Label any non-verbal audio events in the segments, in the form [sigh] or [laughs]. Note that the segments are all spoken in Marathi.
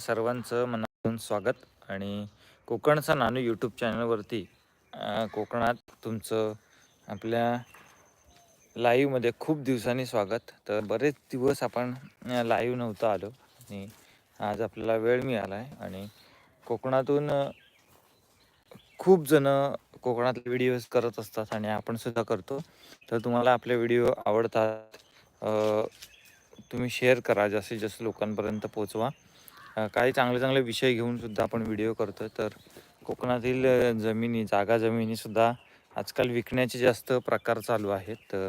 सर्वांचं मनापासून स्वागत. आणि कोकणचा नानू यूट्यूब चॅनलवरती कोकणात तुमचं आपल्या लाईव्हमध्ये खूप दिवसांनी स्वागत. तर बरेच दिवस आपण लाईव्ह नव्हतं आलो. आणि आज आपल्याला वेळ मिळाला आहे आणि कोकणातून खूप जण कोकणातले व्हिडिओज करत असतात आणि आपण सुद्धा करतो. तर तुम्हाला आपले व्हिडिओ आवडतात तुम्ही शेअर करा. जास्तीत जास्त लोकांपर्यंत पोचवा काही चांगले चांगले विषय घेऊन सुद्धा आपण व्हिडिओ करतो तर कोकणातील जमिनी जागा जमिनीसुद्धा आजकाल विकण्याचे जास्त प्रकार चालू आहेत. तर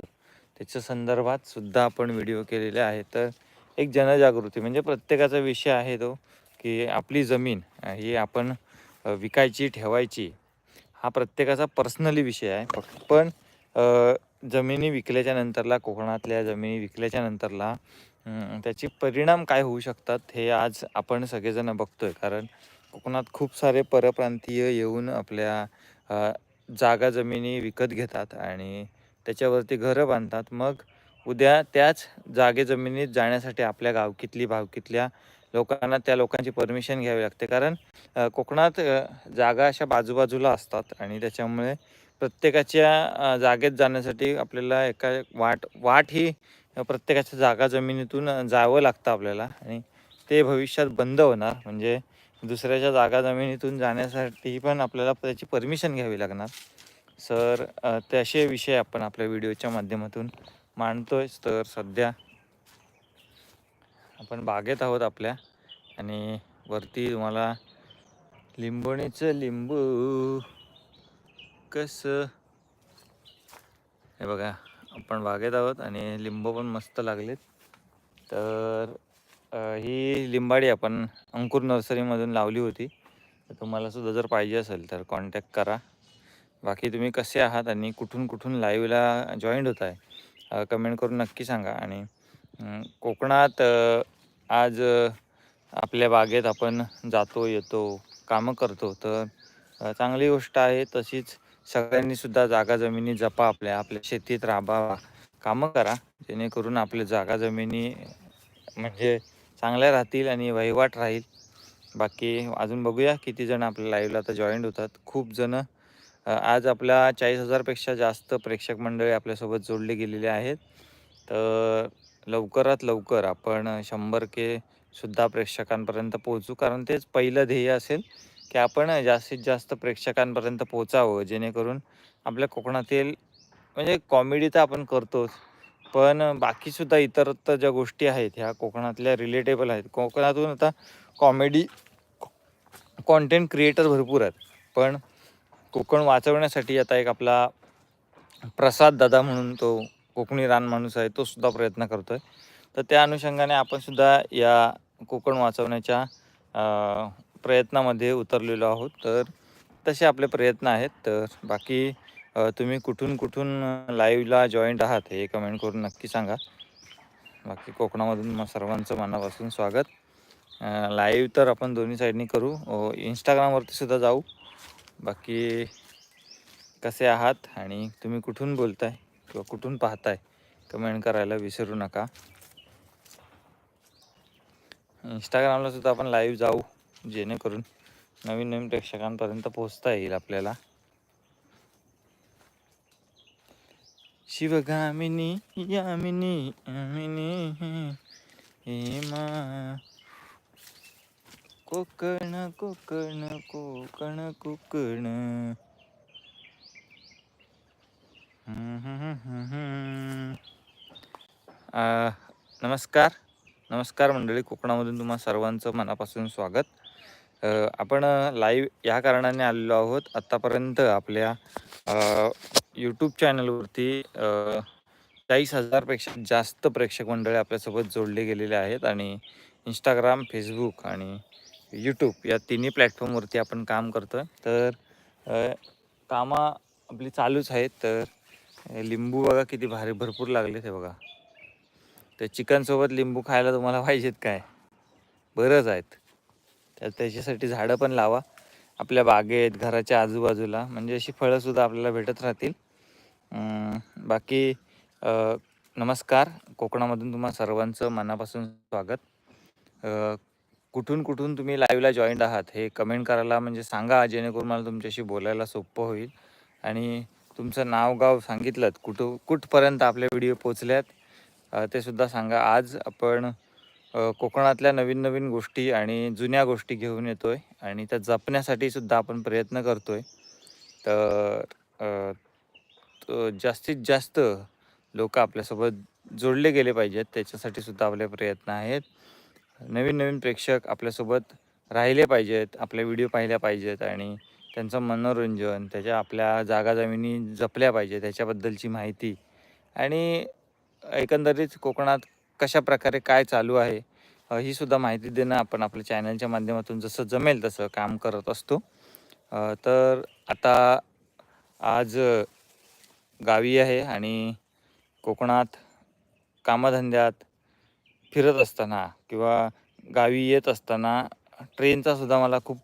त्याच्या संदर्भात सुद्धा आपण व्हिडिओ केलेले आहेत. तर एक जनजागृती म्हणजे प्रत्येकाचा विषय आहे तो की आपली जमीन ही आपण विकायची ठेवायची हा प्रत्येकाचा पर्सनली विषय आहे. पण जमिनी विकल्याच्या नंतरला कोकणातल्या जमिनी विकल्याच्या नंतरला त्याचे परिणाम काय होऊ शकतात हे आज आपण सगळेजण बघतोय. कारण कोकणात खूप सारे परप्रांतीय येऊन आपल्या जागा जमिनी विकत घेतात आणि त्याच्यावरती घरं बांधतात. मग उद्या त्याच जागे जमिनीत जाण्यासाठी आपल्या गावकीतली भावकीतल्या लोकांना त्या लोकांची परमिशन घ्यावी लागते. कारण कोकणात जागा अशा बाजूबाजूला असतात आणि त्याच्यामुळे प्रत्येकाच्या जागेत जाण्यासाठी आपल्याला एका वाट वाट ही प्रत्येकाच्या जागा जमिनीतून जावं लागतं आपल्याला. आणि ते भविष्यात बंद होणार. म्हणजे दुसऱ्याच्या जागा जमिनीतून जाण्यासाठी पण आपल्याला त्याची परमिशन घ्यावी लागणार. सर तसे ते असे विषय आपण आपल्या व्हिडिओच्या माध्यमातून मांडतोय. तर सध्या आपण बागेत आहोत आपल्या. आणि वरती तुम्हाला लिंबोणीचं लिंबू कसं हे बघा. आपण बागेत आहोत आणि लिंबू पण मस्त लागलेत. तर ही लिंबाडी आपण अंकुर नर्सरीमधून लावली होती. तर तुम्हाला सुद्धा जर पाहिजे असेल तर कॉन्टॅक्ट करा. बाकी तुम्ही कसे आहात आणि कुठून कुठून लाईव्हला जॉईंट होत आहे कमेंट करून नक्की सांगा. आणि कोकणात आज आपल्या बागेत आपण जातो येतो कामं करतो तर चांगली गोष्ट आहे तशीच सगळ्यांनी सुद्धा जागा जमिनी जपा आपल्या आपल्या शेतीत राबावा. कामं करा जेणेकरून आपल्या जागा जमिनी म्हणजे चांगल्या राहतील आणि वहिवाट राहील. बाकी अजून बघूया किती जण आपल्या लाईव्हला आता जॉईंट होतात. खूप जण आज आपल्या चाळीस हजारपेक्षा जास्त प्रेक्षक मंडळी आपल्यासोबत जोडले गेलेले आहेत. तर लवकरात लवकर आपण शंभर के सुद्धा प्रेक्षकांपर्यंत पोहोचू कारण तेच पहिलं ध्येय असेल की आपण जास्तीत जास्त प्रेक्षकांपर्यंत पोचावं जेणेकरून आपल्या कोकणातील म्हणजे कॉमेडी तर आपण करतोच पण बाकीसुद्धा इतरत्र ज्या गोष्टी आहेत ह्या कोकणातल्या रिलेटेबल आहेत. कोकणातून आता कॉमेडी कॉन्टेंट क्रिएटर भरपूर आहेत पण कोकण वाचवण्यासाठी आता एक आपला प्रसाद दादा म्हणून तो कोकणी रान माणूस आहे तो सुद्धा प्रयत्न करतो आहे तर त्या अनुषंगाने आपण सुद्धा या कोकण वाचवण्याच्या प्रयत्नामध्ये उतरलेलो आहोत. तर तसे आपले प्रयत्न आहेत. तर बाकी तुम्ही कुठून कुठून लाईव्हला जॉईंट आहात हे कमेंट करून नक्की सांगा. बाकी कोकणामधून मग सर्वांचं मनापासून स्वागत. लाईव्ह तर आपण दोन्ही साईडनी करू. इंस्टाग्रामवरती सुद्धा जाऊ. बाकी कसे आहात आणि तुम्ही कुठून बोलताय किंवा कुठून पाहताय कमेंट करायला विसरू नका. इंस्टाग्रामला सुद्धा आपण लाईव्ह जाऊ. जेणेकरून नवीन नवीन प्रेक्षकांपर्यंत पोहोचता येईल आपल्याला. शिवगामिनी यामिनी यामिनी हेमा कोकण कोकण कोकण कोकण. नमस्कार. नमस्कार मंडळी कोकणामधून तुम्हा सर्वांचं मनापासून स्वागत. अ, आपण लाईव्ह या कारणाने आलेलो आहोत. आत्तापर्यंत आपल्या यूट्यूब चॅनलवरती चाळीस हजारपेक्षा जास्त प्रेक्षक मंडळी आपल्यासोबत जोडले गेलेले आहेत आणि इंस्टाग्राम फेसबुक आणि यूट्यूब या तिन्ही प्लॅटफॉर्मवरती आपण काम करतो आहे तर अ, कामं आपली चालूच आहेत. तर लिंबू बघा किती भारी भरपूर लागले ते बघा. तर चिकनसोबत लिंबू खायला तुम्हाला पाहिजेत काय? बरंच आहेत. तर त्याच्यासाठी झाडं पण लावा. आपल्या बागेत घराच्या आजूबाजूला. म्हणजे अशी फळंसुद्धा आपल्याला भेटत राहतील. बाकी नमस्कार. कोकणामधून तुम्हा सर्वांचं मनापासून स्वागत. कुठून कुठून तुम्ही लाईव्हला जॉईंट आहात हे कमेंट करायला म्हणजे सांगा जेणेकरून मला तुमच्याशी बोलायला सोपं होईल. आणि तुमचं नाव गाव सांगितलं कुठं कुठपर्यंत आपले व्हिडिओ पोचल्यात ते सुद्धा सांगा. आज आपण कोकणातल्या नवीन नवीन गोष्टी आणि जुन्या गोष्टी घेऊन येतो आहे आणि त्या जपण्यासाठी सुद्धा आपण प्रयत्न करतो आहे तर जास्तीत जास्त लोक आपल्यासोबत जोडले गेले पाहिजेत. त्याच्यासाठी सुद्धा आपले प्रयत्न आहेत. नवीन नवीन प्रेक्षक आपल्यासोबत राहिले पाहिजेत आपले व्हिडिओ पाहिल्या पाहिजेत आणि त्यांचं मनोरंजन त्याच्या आपल्या जागा जमिनी जपल्या पाहिजे त्याच्याबद्दलची माहिती. आणि एकंदरीत कोकणात कशा प्रकारे काय चालू आहे ही सुद्धा माहिती देणं आपण आपल्या चॅनलच्या माध्यमातून जसं जमेल तसं काम करत असतो. तर आता आज गावी आहे आणि कोकणात कामधंद्यात फिरत असताना किंवा गावी येत असताना ट्रेनचा सुद्धा मला खूप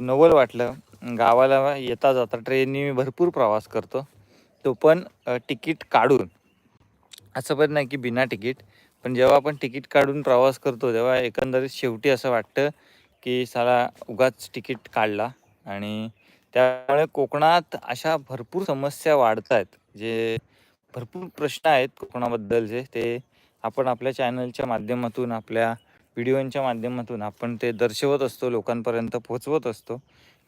नवल वाटलं. गावाला येता जाता ट्रेननी मी भरपूर प्रवास करतो. तो पण तिकीट काढून असं पण नाही की बिना तिकीट पण जेव्हा आपण तिकीट काढून प्रवास करतो तेव्हा एकंदरीत शेवटी असं वाटतं की साला उगाच तिकीट काढला. आणि त्यामुळे कोकणात अशा भरपूर समस्या वाढत आहेत जे भरपूर प्रश्न आहेत कोकणाबद्दलचे ते आपण आपल्या चॅनलच्या माध्यमातून आपल्या व्हिडिओंच्या माध्यमातून आपण ते दर्शवत असतो लोकांपर्यंत पोहोचवत असतो.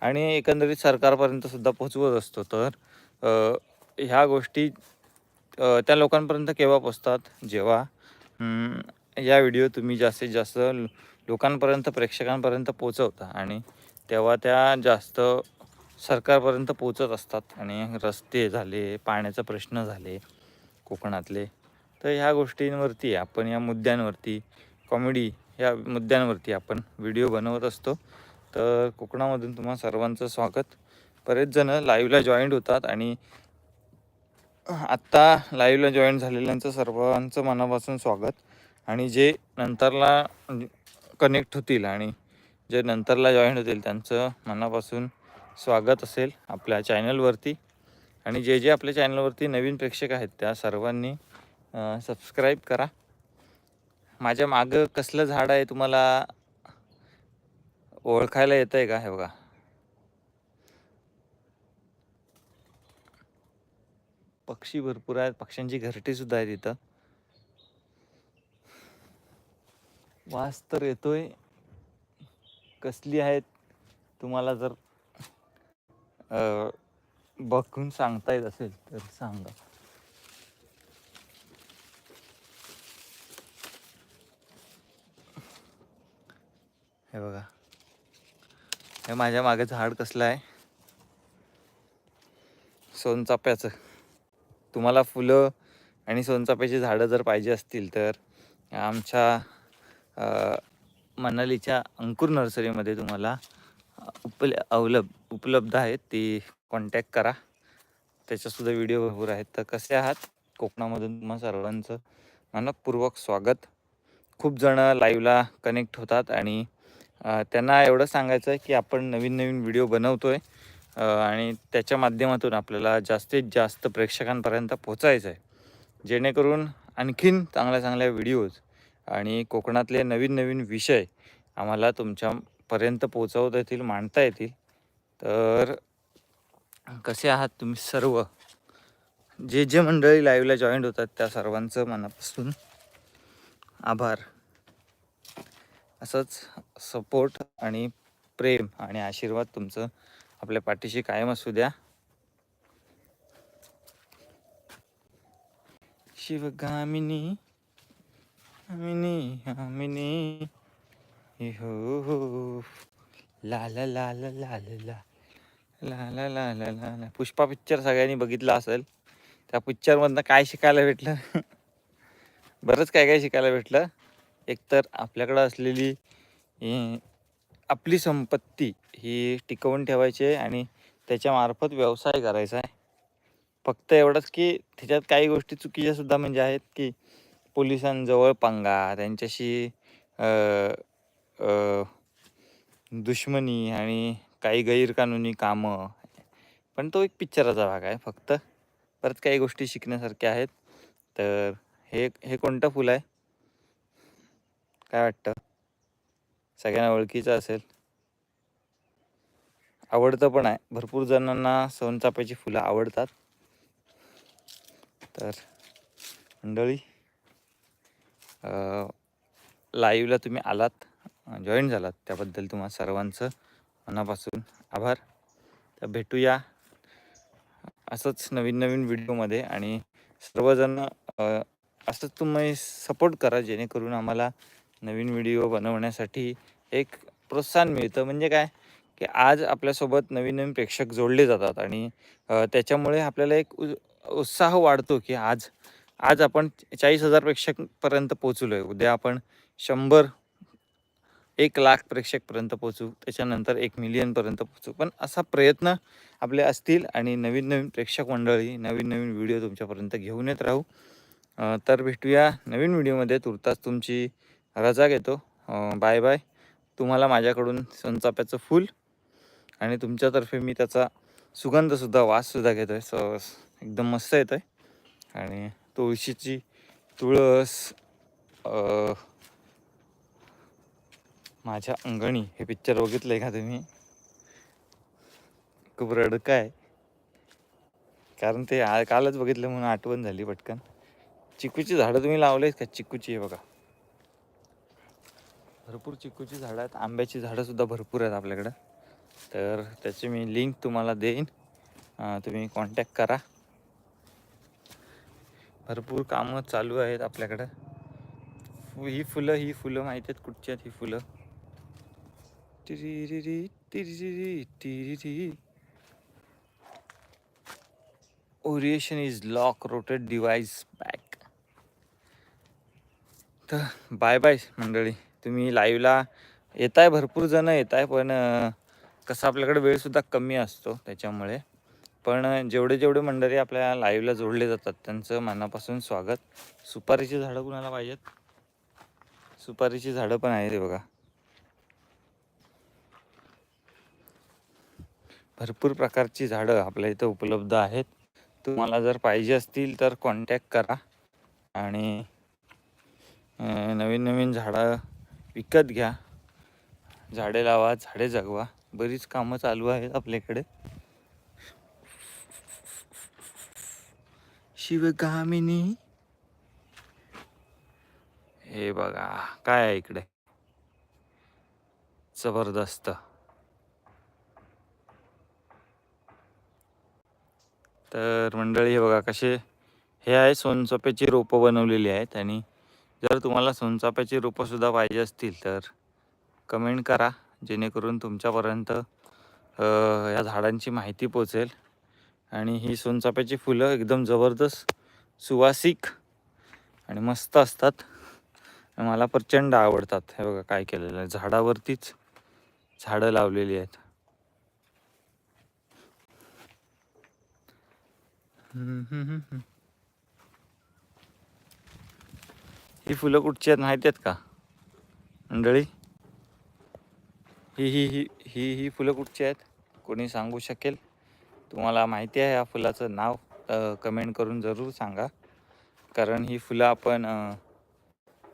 आणि एकंदरीत सरकारपर्यंतसुद्धा पोहोचवत असतो. तर ह्या गोष्टी त्या लोकांपर्यंत केव्हा पोचतात जेव्हा? या व्हिडिओ तुम्ही जास्तीत जास्त लोकांपर्यंत प्रेक्षकांपर्यंत पोचवता आणि तेव्हा त्या जास्त सरकारपर्यंत पोचत असतात आणि रस्ते झाले पाण्याचा प्रश्न झाले कोकणातले. तर ह्या गोष्टींवरती आपण या मुद्द्यांवरती कॉमेडी या मुद्द्यांवरती आपण व्हिडिओ बनवत असतो. तर कोकणामधून तुम्हा सर्वांचं स्वागत. बरेच जण लाईव्हला जॉईंट होतात आणि आत्ता लाईव्हला जॉईन झालेल्यांचं सर्वांचं मनापासून स्वागत. आणि जे नंतरला म्हणजे कनेक्ट होतील आणि जे नंतरला जॉईन होतील त्यांचं मनापासून स्वागत असेल आपल्या चॅनलवरती आणि जे जे आपल्या चॅनलवरती नवीन प्रेक्षक आहेत त्या सर्वांनी सबस्क्राईब करा. माझ्या मागं कसलं झाड आहे तुम्हाला ओळखायला येतं आहे का हे बघा? पक्षी भरपूर आहेत. पक्ष्यांची घरटी सुद्धा आहे तिथं वास तर येतोय. कसली आहेत तुम्हाला जर बघून सांगता येत असेल तर सांगा. हे बघा. हे माझ्या मागे झाड कसलं आहे? सोनचाप्याचं. तुम्हाला फुलं आणि सोनचाफ्याची झाडं जर पाहिजे असतील तर आमच्या मनालीच्या अंकुर नर्सरीमध्ये तुम्हाला उपल अवलब उपलब्ध आहेत. ती कॉन्टॅक्ट करा. त्याच्यासुद्धा व्हिडिओ भरपूर आहेत. तर कसे आहात? कोकणामधून तुम्हा सर्वांचं मनपूर्वक स्वागत. खूप जणं लाईव्हला कनेक्ट होतात आणि त्यांना एवढं सांगायचं आहे की आपण नवीन नवीन व्हिडिओ बनवतो आहे आणि त्याच्या माध्यमातून आपल्याला जास्तीत जास्त प्रेक्षकांपर्यंत पोचायचं आहे जेणेकरून आणखीन चांगल्या चांगल्या व्हिडिओज आणि कोकणातले नवीन नवीन विषय आम्हाला तुमच्यापर्यंत पोचवता येतील मांडता येतील. तर कसे आहात तुम्ही सर्व? जे जे मंडळी लाईव्हला जॉईंट होतात त्या सर्वांचं मनापासून आभार. असंच सपोर्ट आणि प्रेम आणि आशीर्वाद तुमचं आपल्या पाठीशी कायम असू द्या. शिवगामिनी आमिनी आमिनी. हो हो लाल लाल लाल लाल लाला लाला पुष्पा पिक्चर सगळ्यांनी बघितला असेल. त्या पिक्चरमधनं काय शिकायला भेटलं? [laughs] बरंच काय काय शिकायला भेटलं. एकतर आपल्याकडं असलेली आपली संपत्ती ही टिकवून ठेवायची आहे आणि त्याच्यामार्फत व्यवसाय करायचा आहे. फक्त एवढंच की त्याच्यात काही गोष्टी चुकीच्या सुद्धा म्हणजे आहेत की पोलिसांजवळ पंगा त्यांच्याशी दुश्मनी आणि काही गैरकानूनी कामं. पण तो एक पिक्चराचा भाग आहे फक्त. परत काही गोष्टी शिकण्यासारख्या आहेत. तर हे हे कोणतं फुल आहे? काय वाटतं? सगळ्यांना ओळखीचं असेल. आवडतं पण आहे. भरपूर जणांना सोनचाफ्याची फुलं आवडतात. तर मंडळी लाईव्हला तुम्ही आलात जॉईन झालात. त्याबद्दल तुम्हा सर्वांचं मनापासून आभार. तर भेटूया असंच नवीन नवीन व्हिडिओमध्ये आणि सर्वजण असंच तुम्ही सपोर्ट करा जेणेकरून आम्हाला नवीन व्हिडिओ बनवण्यासाठी एक प्रोत्साहन मिळतं. म्हणजे काय? की आज आपल्यासोबत नवीन नवीन प्रेक्षक जोडले जातात आणि त्याच्यामुळे आपल्याला एक उ उत्साह वाढतो की आज आज आपण चाळीस हजार प्रेक्षकपर्यंत पोचलो आहे उद्या आपण शंभर एक लाख प्रेक्षकपर्यंत पोचू त्याच्यानंतर एक मिलियनपर्यंत पोचू पण असा प्रयत्न आपले असतील आणि नवीन नवीन प्रेक्षक मंडळी नवीन नवीन व्हिडिओ तुमच्यापर्यंत घेऊन येत राहू. तर भेटूया नवीन व्हिडिओमध्ये तुर्तास तुमची रजा घेतो. बाय बाय तुम्हाला माझ्याकडून सोनचाप्याचं फूल आणि तुमच्यातर्फे मी त्याचा सुगंधसुद्धा वाससुद्धा घेतो आहे स एकदम मस्त येतो आहे आणि तुळशीची तुळस माझ्या अंगणी. हे पिक्चर बघितलं आहे का तुम्ही? खूप रडकं आहे. कारण ते कालच बघितलं म्हणून आठवण झाली पटकन. चिकूची झाडं तुम्ही लावलेत का? चिकूची आहे बघा. भरपूर चिकूची झाडं आहेत. आंब्याची झाडंसुद्धा भरपूर आहेत आपल्याकडं. तर त्याची मी लिंक तुम्हाला देईन. तुम्ही कॉन्टॅक्ट करा. भरपूर कामं चालू आहेत आपल्याकडं. ही फुलं ही फुलं माहिती आहेत कुठची आहेत ही फुलं? टिरिरिरी, टिरिरिरी, टिरिरी. Orientation is lock rotated device back तर बाय बाय मंडळी. तुम्ही लाईव्हला येताय भरपूर जण येत आहे पण कसं आपल्याकडे वेळसुद्धा कमी असतो त्याच्यामुळे. पण जेवढे जेवढे मंडळी आपल्या लाईव्हला जोडले जातात त्यांचं मनापासून स्वागत. सुपारीची झाडं कुणाला पाहिजेत? सुपारीची झाडं पण आहेत हे बघा. भरपूर प्रकारची झाडं आपल्या इथं उपलब्ध आहेत. तुम्हाला जर पाहिजे असतील तर कॉन्टॅक्ट करा. आणि नवीन नवीन झाडं विकत घ्या. झाडे लावा झाडे जगवा. बरीच कामं चालू आहेत आपल्याकडे. शिवगामिनी. हे बघा काय आहे इकडे? जबरदस्त. तर मंडळी हे बघा कसे हे आहे सोनसोप्याची रोपं बनवलेली आहेत आणि जर तुम्हाला सोनचाफ्याची रोपंसुद्धा पाहिजे असतील तर कमेंट करा जेणेकरून तुमच्यापर्यंत या झाडांची माहिती पोचेल. आणि ही सोनचाफ्याची फुलं एकदम जबरदस्त सुवासिक आणि मस्त असतात. मला प्रचंड आवडतात. हे बघा काय केलेलं आहे. झाडावरतीच झाडं लावलेली आहेत. हम्म, हम्म, हम्म, हम्म. ही फुलं कुठची आहेत? माहिती आहेत का? मंडळी? ही ही ही ही ही फुलं कुठची आहेत? कोणी सांगू शकेल? तुम्हाला माहिती आहे या फुलाचं नाव? कमेंट करून जरूर सांगा. कारण ही फुलं आपण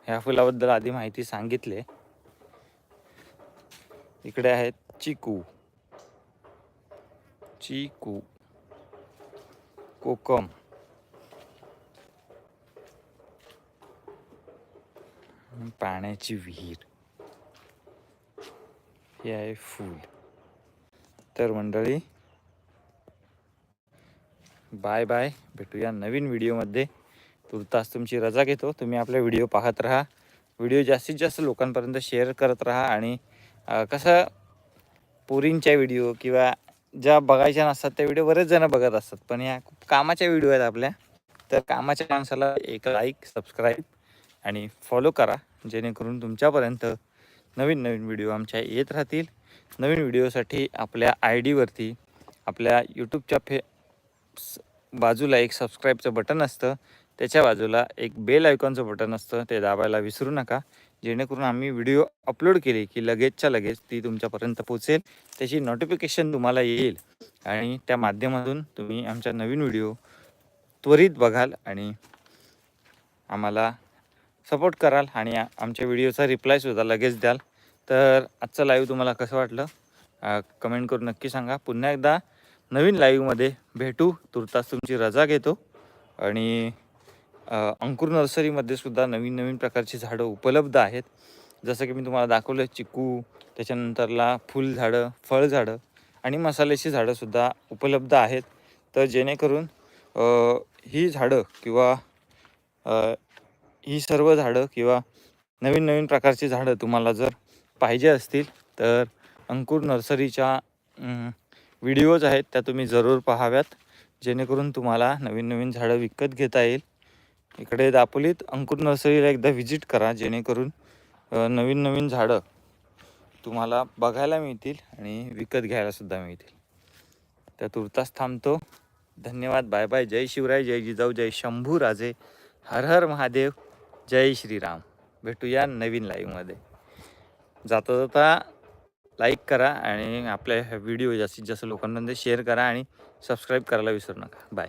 ह्या फुलाबद्दल आधी माहिती सांगितली. आहे. इकडे आहेत चिकू. चिकू. कोकम. पाण्याची विहीर. हे आहे फूल. तर मंडळी बाय बाय भेटूया नवीन व्हिडिओमध्ये. तुर्तास तुमची रजा घेतो. तुम्ही आपले व्हिडिओ पाहत राहा. व्हिडिओ जास्तीत जास्त लोकांपर्यंत शेअर करत राहा आणि कसं पोरींच्या व्हिडिओ किंवा ज्या बघायच्या नसतात त्या व्हिडिओ बरेच जण बघत असतात. पण या खूप कामाच्या व्हिडिओ आहेत आपल्या. तर कामाच्या माणसाला एक लाईक सबस्क्राईब आणि फॉलो करा जेणेकरून तुमच्यापर्यंत नवीन नवीन व्हिडिओ आमच्या येत राहतील. नवीन व्हिडिओसाठी आपल्या आय डीवरती आपल्या यूट्यूबच्या फे स- बाजूला एक सबस्क्राईबचं बटन असतं. त्याच्या बाजूला एक बेल आयकॉनचं बटन असतं. ते दाबायला विसरू नका. जेणेकरून आम्ही व्हिडिओ अपलोड केले की लगेचच्या लगेच ती तुमच्यापर्यंत पोचेल त्याची नोटिफिकेशन तुम्हाला येईल. आणि त्या माध्यमातून तुम्ही आमच्या नवीन व्हिडिओ त्वरित बघाल आणि आम्हाला सपोर्ट कराल आणि आमच्या व्हिडिओचा रिप्लायसुद्धा लगेच द्याल. तर आजचं लाईव्ह तुम्हाला कसं वाटलं? कमेंट करून नक्की सांगा. पुन्हा एकदा नवीन लाईव्हमध्ये भेटू. तुर्तास तुमची रजा घेतो. आणि अंकुर नर्सरीमध्ये सुद्धा नवीन नवीन प्रकारची झाडं उपलब्ध आहेत. जसं की मी तुम्हाला दाखवलं चिकू त्याच्यानंतरला फुलझाडं फळझाडं आणि मसाल्याची झाडंसुद्धा उपलब्ध आहेत. तर जेणेकरून ही झाडं किंवा ही सर्व झाडं किंवा नवीन नवीन प्रकारची झाडं तुम्हाला जर पाहिजे असतील तर अंकुर नर्सरीच्या व्हिडिओज आहेत त्या तुम्ही जरूर पाहाव्यात. जेणेकरून तुम्हाला नवीन नवीन झाडं विकत घेता येईल. इकडे दापोलीत अंकुर नर्सरीला एकदा व्हिजिट करा जेणेकरून नवीन नवीन झाडं तुम्हाला बघायला मिळतील आणि विकत घ्यायलासुद्धा मिळतील. त्या तुर्तास थांबतो. धन्यवाद. बाय बाय जय शिवराय. जय जिजाऊ. जय शंभू राजे. हर हर महादेव. जय श्रीराम. भेटूया नवीन लाईव्हमध्ये जाता जाता लाईक करा आणि आपल्या व्हिडिओ जास्तीत जास्त लोकांमध्ये शेअर करा आणि सबस्क्राईब करायला विसरू नका. बाय